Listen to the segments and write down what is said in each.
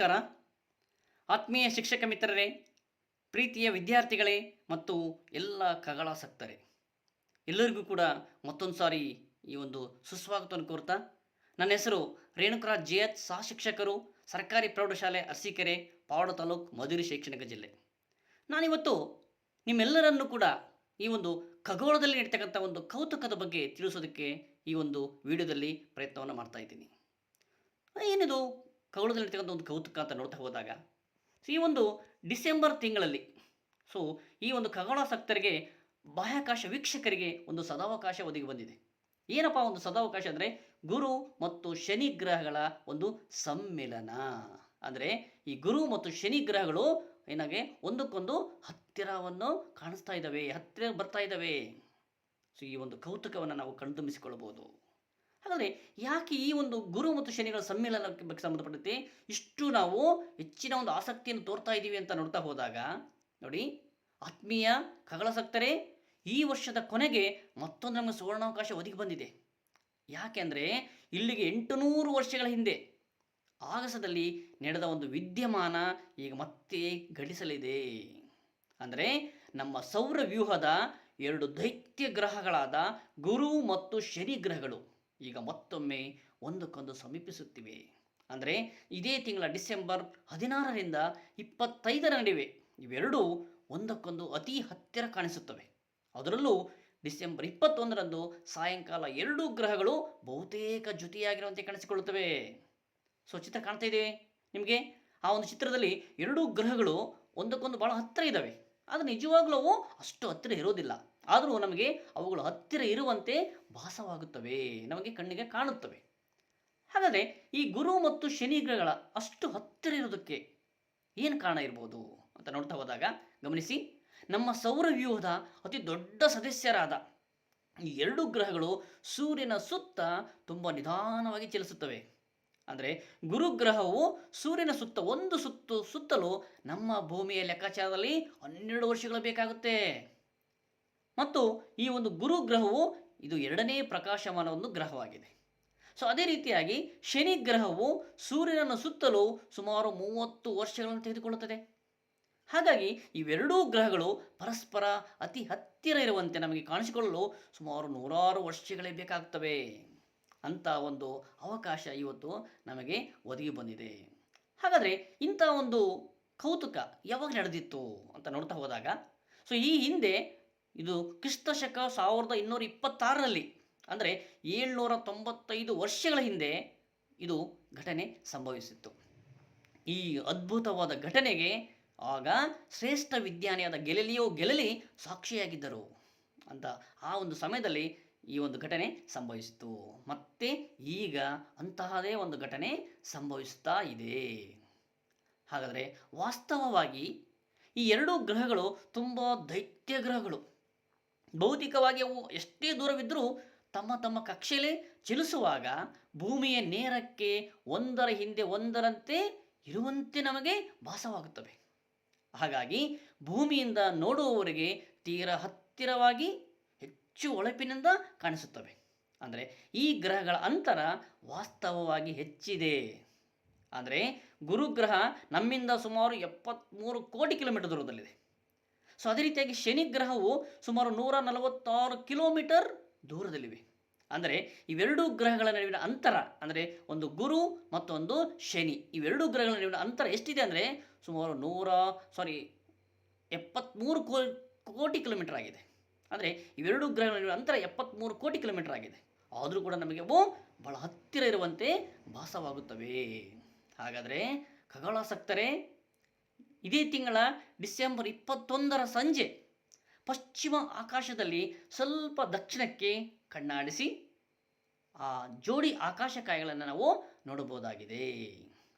ನಮಸ್ಕಾರ. ಆತ್ಮೀಯ ಶಿಕ್ಷಕ ಮಿತ್ರರೇ, ಪ್ರೀತಿಯ ವಿದ್ಯಾರ್ಥಿಗಳೇ ಮತ್ತು ಎಲ್ಲ ಕಗಳಾಸಕ್ತರೇ ಎಲ್ಲರಿಗೂ ಕೂಡ ಮತ್ತೊಂದು ಸಾರಿ ಈ ಒಂದು ಸುಸ್ವಾಗತವನ್ನು ಕೋರ್ತಾ, ನನ್ನ ಹೆಸರು ರೇಣುಕರಾಜ್ ಜೆ ಎಚ್ ಸಹ ಶಿಕ್ಷಕರು, ಸರ್ಕಾರಿ ಪ್ರೌಢಶಾಲೆ ಅರಸೀಕೆರೆ, ಪಾವಡ ತಾಲೂಕು ಮಧುರಿ ಶೈಕ್ಷಣಿಕ ಜಿಲ್ಲೆ. ನಾನಿವತ್ತು ನಿಮ್ಮೆಲ್ಲರನ್ನು ಕೂಡ ಈ ಒಂದು ಖಗೋಳದಲ್ಲಿ ನೀಡ್ತಕ್ಕಂಥ ಒಂದು ಕೌತುಕದ ಬಗ್ಗೆ ತಿಳಿಸೋದಕ್ಕೆ ಈ ಒಂದು ವಿಡಿಯೋದಲ್ಲಿ ಪ್ರಯತ್ನವನ್ನು ಮಾಡ್ತಾ ಇದ್ದೀನಿ. ಏನಿದು ಖಗೋಳದಲ್ಲಿ ನಡೀತಕ್ಕಂಥ ಒಂದು ಕೌತುಕ ಅಂತ ನೋಡ್ತಾ ಹೋದಾಗ ಈ ಒಂದು ಡಿಸೆಂಬರ್ ತಿಂಗಳಲ್ಲಿ ಸೊ ಈ ಒಂದು ಖಗೋಳಾಸಕ್ತರಿಗೆ ಬಾಹ್ಯಾಕಾಶ ವೀಕ್ಷಕರಿಗೆ ಒಂದು ಸದಾವಕಾಶ ಒದಗಿ ಬಂದಿದೆ. ಏನಪ್ಪ ಒಂದು ಸದಾವಕಾಶ ಅಂದರೆ, ಗುರು ಮತ್ತು ಶನಿ ಗ್ರಹಗಳ ಒಂದು ಸಮ್ಮಿಲನ. ಅಂದರೆ ಈ ಗುರು ಮತ್ತು ಶನಿ ಗ್ರಹಗಳು ಏನಾಗೆ, ಒಂದಕ್ಕೊಂದು ಹತ್ತಿರವನ್ನು ಕಾಣಿಸ್ತಾ ಇದ್ದಾವೆ, ಹತ್ತಿರ ಬರ್ತಾ ಇದ್ದಾವೆ. ಸೊ ಈ ಒಂದು ಕೌತುಕವನ್ನು ನಾವು ಕಣ್ತುಂಬಿಸಿಕೊಳ್ಳಬಹುದು. ಹಾಗಾದರೆ ಯಾಕೆ ಈ ಒಂದು ಗುರು ಮತ್ತು ಶನಿಗಳ ಸಮ್ಮೇಳನಕ್ಕೆ ಬಗ್ಗೆ ಸಂಬಂಧಪಟ್ಟಂತೆ ಇಷ್ಟು ನಾವು ಹೆಚ್ಚಿನ ಒಂದು ಆಸಕ್ತಿಯನ್ನು ತೋರ್ತಾ ಇದ್ದೀವಿ ಅಂತ ನೋಡ್ತಾ ಹೋದಾಗ, ನೋಡಿ, ಆತ್ಮೀಯ ಖಗಳಾಸಕ್ತರೇ ಈ ವರ್ಷದ ಕೊನೆಗೆ ಮತ್ತೊಂದು ನಮಗೆ ಸುವರ್ಣಾವಕಾಶ ಒದಗಿ ಬಂದಿದೆ. ಯಾಕೆಂದರೆ ಇಲ್ಲಿಗೆ ಎಂಟುನೂರು ವರ್ಷಗಳ ಹಿಂದೆ ಆಗಸದಲ್ಲಿ ನಡೆದ ಒಂದು ವಿದ್ಯಮಾನ ಈಗ ಮತ್ತೆ ಘಟಿಸಲಿದೆ. ಅಂದರೆ ನಮ್ಮ ಸೌರ ವ್ಯೂಹದ ಎರಡು ದೈತ್ಯ ಗ್ರಹಗಳಾದ ಗುರು ಮತ್ತು ಶನಿ ಗ್ರಹಗಳು. ಈಗ ಮತ್ತೊಮ್ಮೆ ಒಂದಕ್ಕೊಂದು ಸಮೀಪಿಸುತ್ತಿವೆ. ಅಂದರೆ ಇದೇ ತಿಂಗಳ ಡಿಸೆಂಬರ್ ಹದಿನಾರರಿಂದ ಇಪ್ಪತ್ತೈದರ ನಡುವೆ ಇವೆರಡೂ ಒಂದಕ್ಕೊಂದು ಅತಿ ಹತ್ತಿರ ಕಾಣಿಸುತ್ತವೆ. ಅದರಲ್ಲೂ ಡಿಸೆಂಬರ್ ಇಪ್ಪತ್ತೊಂದರಂದು ಸಾಯಂಕಾಲ ಎರಡೂ ಗ್ರಹಗಳು ಬಹುತೇಕ ಜೊತೆಯಾಗಿರುವಂತೆ ಕಾಣಿಸಿಕೊಳ್ಳುತ್ತವೆ. ಸೊ ಚಿತ್ರ ಕಾಣ್ತಾ ಇದೆ ನಿಮಗೆ? ಆ ಒಂದು ಚಿತ್ರದಲ್ಲಿ ಎರಡೂ ಗ್ರಹಗಳು ಒಂದಕ್ಕೊಂದು ಭಾಳ ಹತ್ತಿರ ಇದ್ದಾವೆ. ಆದರೆ ನಿಜವಾಗ್ಲೂ ಅಷ್ಟು ಹತ್ತಿರ ಇರೋದಿಲ್ಲ. ಆದರೂ ನಮಗೆ ಅವುಗಳು ಹತ್ತಿರ ಇರುವಂತೆ ಭಾಸವಾಗುತ್ತವೆ, ನಮಗೆ ಕಣ್ಣಿಗೆ ಕಾಣುತ್ತವೆ. ಹಾಗಾದರೆ ಈ ಗುರು ಮತ್ತು ಶನಿ ಗ್ರಹಗಳ ಅಷ್ಟು ಹತ್ತಿರ ಇರೋದಕ್ಕೆ ಏನು ಕಾರಣ ಇರ್ಬೋದು ಅಂತ ನೋಡ್ತಾ ಹೋದಾಗ ಗಮನಿಸಿ, ನಮ್ಮ ಸೌರವ್ಯೂಹದ ಅತಿ ದೊಡ್ಡ ಸದಸ್ಯರಾದ ಈ ಎರಡು ಗ್ರಹಗಳು ಸೂರ್ಯನ ಸುತ್ತ ತುಂಬ ನಿಧಾನವಾಗಿ ಚಲಿಸುತ್ತವೆ. ಅಂದರೆ ಗುರುಗ್ರಹವು ಸೂರ್ಯನ ಸುತ್ತ ಒಂದು ಸುತ್ತು ಸುತ್ತಲೂ ನಮ್ಮ ಭೂಮಿಯ ಲೆಕ್ಕಾಚಾರದಲ್ಲಿ ಹನ್ನೆರಡು ವರ್ಷಗಳು ಬೇಕಾಗುತ್ತೆ. ಮತ್ತು ಈ ಒಂದು ಗುರು ಗ್ರಹವು ಇದು ಎರಡನೇ ಪ್ರಕಾಶಮಾನ ಒಂದು ಗ್ರಹವಾಗಿದೆ. ಸೊ ಅದೇ ರೀತಿಯಾಗಿ ಶನಿ ಗ್ರಹವು ಸೂರ್ಯನನ್ನು ಸುತ್ತಲೂ ಸುಮಾರು ಮೂವತ್ತು ವರ್ಷಗಳನ್ನು ತೆಗೆದುಕೊಳ್ಳುತ್ತದೆ. ಹಾಗಾಗಿ ಇವೆರಡೂ ಗ್ರಹಗಳು ಪರಸ್ಪರ ಅತಿ ಹತ್ತಿರ ಇರುವಂತೆ ನಮಗೆ ಕಾಣಿಸಿಕೊಳ್ಳಲು ಸುಮಾರು ನೂರಾರು ವರ್ಷಗಳೇ ಬೇಕಾಗ್ತವೆ ಅಂತ ಒಂದು ಅವಕಾಶ ಇವತ್ತು ನಮಗೆ ಒದಗಿ ಬಂದಿದೆ. ಹಾಗಾದರೆ ಇಂಥ ಒಂದು ಕೌತುಕ ಯಾವಾಗ ನಡೆದಿತ್ತು ಅಂತ ನೋಡ್ತಾ ಹೋದಾಗ ಸೊ ಈ ಹಿಂದೆ ಇದು ಕ್ರಿಸ್ತ ಶಕ ಸಾವಿರದ ಇನ್ನೂರ ಇಪ್ಪತ್ತಾರರಲ್ಲಿ, ಅಂದರೆ ಏಳ್ನೂರ ತೊಂಬತ್ತೈದು ವರ್ಷಗಳ ಹಿಂದೆ ಇದು ಘಟನೆ ಸಂಭವಿಸಿತ್ತು. ಈ ಅದ್ಭುತವಾದ ಘಟನೆಗೆ ಆಗ ಶ್ರೇಷ್ಠ ವಿಜ್ಞಾನಿಯಾದ ಗೆಲಲಿಯೋ ಗೆಲಲಿ ಸಾಕ್ಷಿಯಾಗಿದ್ದರು ಅಂತ ಆ ಒಂದು ಸಮಯದಲ್ಲಿ ಈ ಒಂದು ಘಟನೆ ಸಂಭವಿಸಿತು ಮತ್ತೆ ಈಗ ಅಂತಹದೇ ಒಂದು ಘಟನೆ ಸಂಭವಿಸ್ತಾ ಇದೆ. ಹಾಗಾದರೆ ವಾಸ್ತವವಾಗಿ ಈ ಎರಡೂ ಗ್ರಹಗಳು ತುಂಬ ದೈತ್ಯ ಗ್ರಹಗಳು. ಭೌತಿಕವಾಗಿ ಅವು ಎಷ್ಟೇ ದೂರವಿದ್ದರೂ ತಮ್ಮ ತಮ್ಮ ಕಕ್ಷೆಲೆ ಚಲಿಸುವಾಗ ಭೂಮಿಯ ನೇರಕ್ಕೆ ಒಂದರ ಹಿಂದೆ ಒಂದರಂತೆ ಇರುವಂತೆ ನಮಗೆ ಭಾಸವಾಗುತ್ತವೆ. ಹಾಗಾಗಿ ಭೂಮಿಯಿಂದ ನೋಡುವವರಿಗೆ ತೀರ ಹತ್ತಿರವಾಗಿ ಹೆಚ್ಚು ಒಳಪಿನಿಂದ ಕಾಣಿಸುತ್ತವೆ. ಅಂದರೆ ಈ ಗ್ರಹಗಳ ಅಂತರ ವಾಸ್ತವವಾಗಿ ಹೆಚ್ಚಿದೆ. ಅಂದರೆ ಗುರುಗ್ರಹ ನಮ್ಮಿಂದ ಸುಮಾರು ಎಪ್ಪತ್ತ್ಮೂರು ಕೋಟಿ ಕಿಲೋಮೀಟರ್ ದೂರದಲ್ಲಿದೆ. ಸೊ ಅದೇ ರೀತಿಯಾಗಿ ಶನಿ ಗ್ರಹವು ಸುಮಾರು ನೂರ ನಲವತ್ತಾರು ಕಿಲೋಮೀಟರ್ ದೂರದಲ್ಲಿವೆ. ಅಂದರೆ ಇವೆರಡೂ ಗ್ರಹಗಳ ನಡುವಿನ ಅಂತರ, ಅಂದರೆ ಒಂದು ಗುರು ಮತ್ತೊಂದು ಶನಿ. ಇವೆರಡೂ ಗ್ರಹಗಳ ನಡುವಿನ ಅಂತರ ಎಷ್ಟಿದೆ ಅಂದರೆ ಸುಮಾರು ನೂರ ಸಾರಿ ಎಪ್ಪತ್ತ್ಮೂರು ಕೋ, ಕೋಟಿ ಕಿಲೋಮೀಟರ್ ಆಗಿದೆ. ಅಂದರೆ ಇವೆರಡೂ ಗ್ರಹಗಳ ನಡುವಿನ ಅಂತರ ಎಪ್ಪತ್ತ್ಮೂರು ಕೋಟಿ ಕಿಲೋಮೀಟರ್ ಆಗಿದೆ. ಆದರೂ ಕೂಡ ನಮಗೆ ಅವು ಬಹಳ ಹತ್ತಿರ ಇರುವಂತೆ ಭಾಸವಾಗುತ್ತವೆ. ಹಾಗಾದರೆ ಖಗೋಳಾಸಕ್ತರೇ ಇದೇ ತಿಂಗಳ ಡಿಸೆಂಬರ್ ಇಪ್ಪತ್ತೊಂದರ ಸಂಜೆ ಪಶ್ಚಿಮ ಆಕಾಶದಲ್ಲಿ ಸ್ವಲ್ಪ ದಕ್ಷಿಣಕ್ಕೆ ಕಣ್ಣಾಡಿಸಿ ಆ ಜೋಡಿ ಆಕಾಶಕಾಯಗಳನ್ನು ನಾವು ನೋಡಬಹುದಾಗಿದೆ.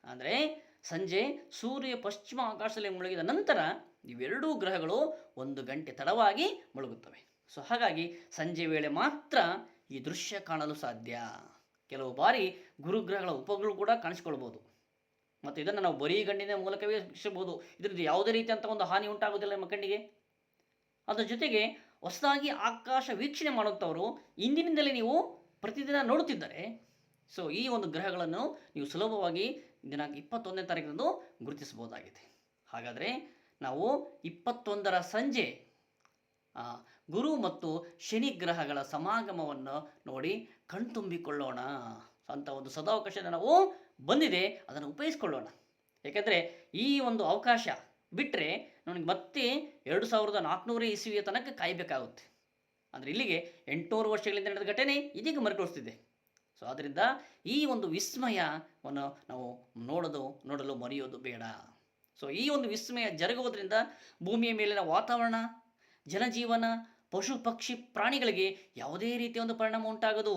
ಅಂದರೆ ಸಂಜೆ ಸೂರ್ಯ ಪಶ್ಚಿಮ ಆಕಾಶದಲ್ಲಿ ಮುಳುಗಿದ ನಂತರ ಇವೆರಡೂ ಗ್ರಹಗಳು ಒಂದು ಗಂಟೆ ತಡವಾಗಿ ಮುಳುಗುತ್ತವೆ. ಸೊ ಹಾಗಾಗಿ ಸಂಜೆ ವೇಳೆ ಮಾತ್ರ ಈ ದೃಶ್ಯ ಕಾಣಲು ಸಾಧ್ಯ. ಕೆಲವು ಬಾರಿ ಗುರುಗ್ರಹಗಳ ಉಪಗಳು ಕೂಡ ಕಾಣಿಸ್ಕೊಳ್ಬೋದು. ಮತ್ತು ಇದನ್ನು ನಾವು ಬರೀ ಗಣ್ಣಿನ ಮೂಲಕವೇ ವೀಕ್ಷಿಸಬಹುದು. ಇದರಿಂದ ಯಾವುದೇ ರೀತಿಯಂಥ ಒಂದು ಹಾನಿ ಉಂಟಾಗುವುದಿಲ್ಲ ನಮ್ಮ ಕಣ್ಣಿಗೆ. ಅದರ ಜೊತೆಗೆ ಹೊಸದಾಗಿ ಆಕಾಶ ವೀಕ್ಷಣೆ ಮಾಡುವಂಥವರು ಇಂದಿನಿಂದಲೇ ನೀವು ಪ್ರತಿದಿನ ನೋಡುತ್ತಿದ್ದರೆ, ಸೊ ಈ ಒಂದು ಗ್ರಹಗಳನ್ನು ನೀವು ಸುಲಭವಾಗಿ ದಿನಾಂಕ ಇಪ್ಪತ್ತೊಂದನೇ ತಾರೀಕಿನಂದು ಗುರುತಿಸಬಹುದಾಗಿದೆ. ಹಾಗಾದರೆ ನಾವು ಇಪ್ಪತ್ತೊಂದರ ಸಂಜೆ ಗುರು ಮತ್ತು ಶನಿ ಗ್ರಹಗಳ ಸಮಾಗಮವನ್ನು ನೋಡಿ ಕಣ್ತುಂಬಿಕೊಳ್ಳೋಣ. ಅಂತ ಒಂದು ಸದಾವಕಾಶ ನಾವು ಬಂದಿದೆ, ಅದನ್ನು ಉಪಯೋಗಿಸ್ಕೊಳ್ಳೋಣ. ಏಕೆಂದರೆ ಈ ಒಂದು ಅವಕಾಶ ಬಿಟ್ಟರೆ ನನಗೆ ಮತ್ತೆ ಎರಡು ಸಾವಿರದ ನಾಲ್ಕುನೂರು ಇಸ್ವಿಯ ತನಕ ಕಾಯಬೇಕಾಗುತ್ತೆ. ಅಂದರೆ ಇಲ್ಲಿಗೆ ಎಂಟುನೂರು ವರ್ಷಗಳಿಂದ ನಡೆದ ಘಟನೆ ಇದೀಗ ಮರುಕಳಿಸ್ತಿದೆ. ಸೊ ಆದ್ದರಿಂದ ಈ ಒಂದು ವಿಸ್ಮಯವನ್ನು ನಾವು ನೋಡೋದು, ನೋಡಲು ಮರೆಯೋದು ಬೇಡ. ಸೊ ಈ ಒಂದು ವಿಸ್ಮಯ ಜರುಗುವುದರಿಂದ ಭೂಮಿಯ ಮೇಲಿನ ವಾತಾವರಣ, ಜನಜೀವನ, ಪಶು ಪಕ್ಷಿ ಪ್ರಾಣಿಗಳಿಗೆ ಯಾವುದೇ ರೀತಿಯ ಒಂದು ಪರಿಣಾಮ ಉಂಟಾಗದು.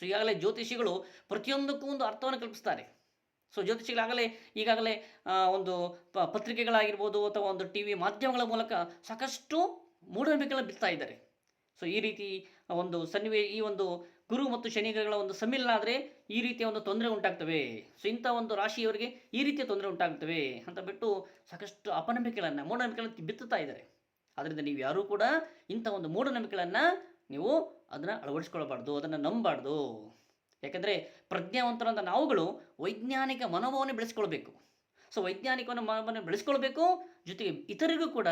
ಸೊ ಈಗಾಗಲೇ ಜ್ಯೋತಿಷಿಗಳು ಪ್ರತಿಯೊಂದಕ್ಕೂ ಒಂದು ಅರ್ಥವನ್ನು ಕಲ್ಪಿಸ್ತಾರೆ. ಸೊ ಜ್ಯೋತಿಷಿಗಳಾಗಲೇ ಈಗಾಗಲೇ ಒಂದು ಪ, ಪತ್ರಿಕೆಗಳಾಗಿರ್ಬೋದು ಅಥವಾ ಒಂದು ಟಿ ವಿ ಮಾಧ್ಯಮಗಳ ಮೂಲಕ ಸಾಕಷ್ಟು ಮೂಢನಂಬಿಕೆಗಳನ್ನು ಬಿತ್ತಾ ಇದ್ದಾರೆ. ಸೊ ಈ ರೀತಿ ಒಂದು ಸನ್ನಿವೇ, ಈ ಒಂದು ಗುರು ಮತ್ತು ಶನಿಗಳ ಒಂದು ಸಮ್ಮಿಲನ ಆದರೆ ಈ ರೀತಿಯ ಒಂದು ತೊಂದರೆ ಉಂಟಾಗ್ತವೆ. ಸೊ ಇಂಥ ಒಂದು ರಾಶಿಯವರಿಗೆ ಈ ರೀತಿಯ ತೊಂದರೆ ಉಂಟಾಗ್ತವೆ ಅಂತ ಬಿಟ್ಟು ಸಾಕಷ್ಟು ಅಪನಂಬಿಕೆಗಳನ್ನು, ಮೂಢನಂಬಿಕೆಗಳನ್ನು ಬಿತ್ತುತ್ತಾ ಇದ್ದಾರೆ. ಆದ್ದರಿಂದ ನೀವು ಯಾರೂ ಕೂಡ ಇಂಥ ಒಂದು ಮೂಢನಂಬಿಕೆಗಳನ್ನು ನೀವು ಅದನ್ನು ಅಳವಡಿಸ್ಕೊಳ್ಬಾರ್ದು, ಅದನ್ನು ನಂಬಬಾರ್ದು. ಯಾಕಂದರೆ ಪ್ರಜ್ಞಾವಂತರಂಥ ನಾವುಗಳು ವೈಜ್ಞಾನಿಕ ಮನೋಭಾವನೆ ಬೆಳೆಸ್ಕೊಳ್ಬೇಕು. ಸೊ ವೈಜ್ಞಾನಿಕ ಮನೋಭಾವನೆ ಬೆಳೆಸ್ಕೊಳ್ಬೇಕು, ಜೊತೆಗೆ ಇತರಿಗೂ ಕೂಡ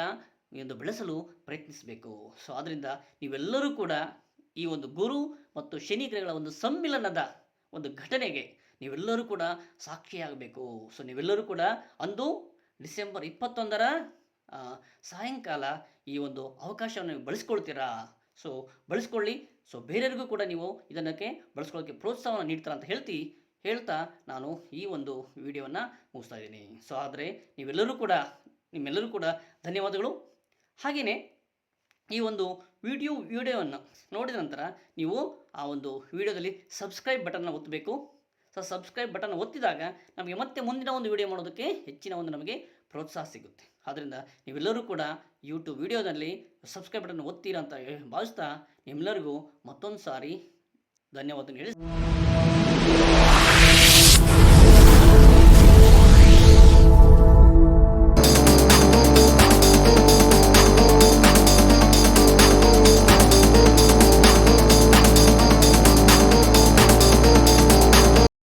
ಒಂದು ಬೆಳೆಸಲು ಪ್ರಯತ್ನಿಸಬೇಕು. ಸೊ ಆದ್ದರಿಂದ ನೀವೆಲ್ಲರೂ ಕೂಡ ಈ ಒಂದು ಗುರು ಮತ್ತು ಶನಿ ಗ್ರಹಗಳ ಒಂದು ಸಮ್ಮಿಲನದ ಒಂದು ಘಟನೆಗೆ ನೀವೆಲ್ಲರೂ ಕೂಡ ಸಾಕ್ಷಿಯಾಗಬೇಕು. ಸೊ ನೀವೆಲ್ಲರೂ ಕೂಡ ಅಂದು ಡಿಸೆಂಬರ್ ಇಪ್ಪತ್ತೊಂದರ ಸಾಯಂಕಾಲ ಈ ಒಂದು ಅವಕಾಶವನ್ನು ಬಳಸ್ಕೊಳ್ತೀರಾ? ಸೊ ಬಳಸ್ಕೊಳ್ಳಿ. ಸೊ ಬೇರೆಯವ್ರಿಗೂ ಕೂಡ ನೀವು ಇದನ್ನಕ್ಕೆ ಬಳಸ್ಕೊಳ್ಳೋಕ್ಕೆ ಪ್ರೋತ್ಸಾಹವನ್ನು ನೀಡ್ತಾರೆ ಅಂತ ಹೇಳ್ತಿ. ಹೇಳ್ತಾ ನಾನು ಈ ಒಂದು ವಿಡಿಯೋವನ್ನು ಮುಗಿಸ್ತಾ ಇದ್ದೀನಿ. ಸೊ ಆದರೆ ನೀವೆಲ್ಲರೂ ಕೂಡ, ನಿಮ್ಮೆಲ್ಲರೂ ಕೂಡ ಧನ್ಯವಾದಗಳು. ಹಾಗೆಯೇ ಈ ಒಂದು ವಿಡಿಯೋ, ವಿಡಿಯೋವನ್ನು ನೋಡಿದ ನಂತರ ನೀವು ಆ ಒಂದು ವಿಡಿಯೋದಲ್ಲಿ ಸಬ್ಸ್ಕ್ರೈಬ್ ಬಟನ್ನ ಒತ್ತಬೇಕು. ಸೊ ಸಬ್ಸ್ಕ್ರೈಬ್ ಬಟನ್ ಒತ್ತಿದಾಗ ನಮಗೆ ಮತ್ತೆ ಮುಂದಿನ ಒಂದು ವಿಡಿಯೋ ಮಾಡೋದಕ್ಕೆ ಹೆಚ್ಚಿನ ಒಂದು ನಮಗೆ ಪ್ರೋತ್ಸಾಹ ಸಿಗುತ್ತೆ. ಆದ್ದರಿಂದ ನೀವೆಲ್ಲರೂ ಕೂಡ ಯೂಟ್ಯೂಬ್ ವಿಡಿಯೋದಲ್ಲಿ ಸಬ್ಸ್ಕ್ರೈಬ್ ಬಟನ್ ಓದ್ತೀರಾ ಅಂತ ಭಾವಿಸ್ತಾ ನಿಮ್ಮೆಲ್ಲರಿಗೂ ಮತ್ತೊಂದು ಸಾರಿ ಧನ್ಯವಾದ ಹೇಳಿ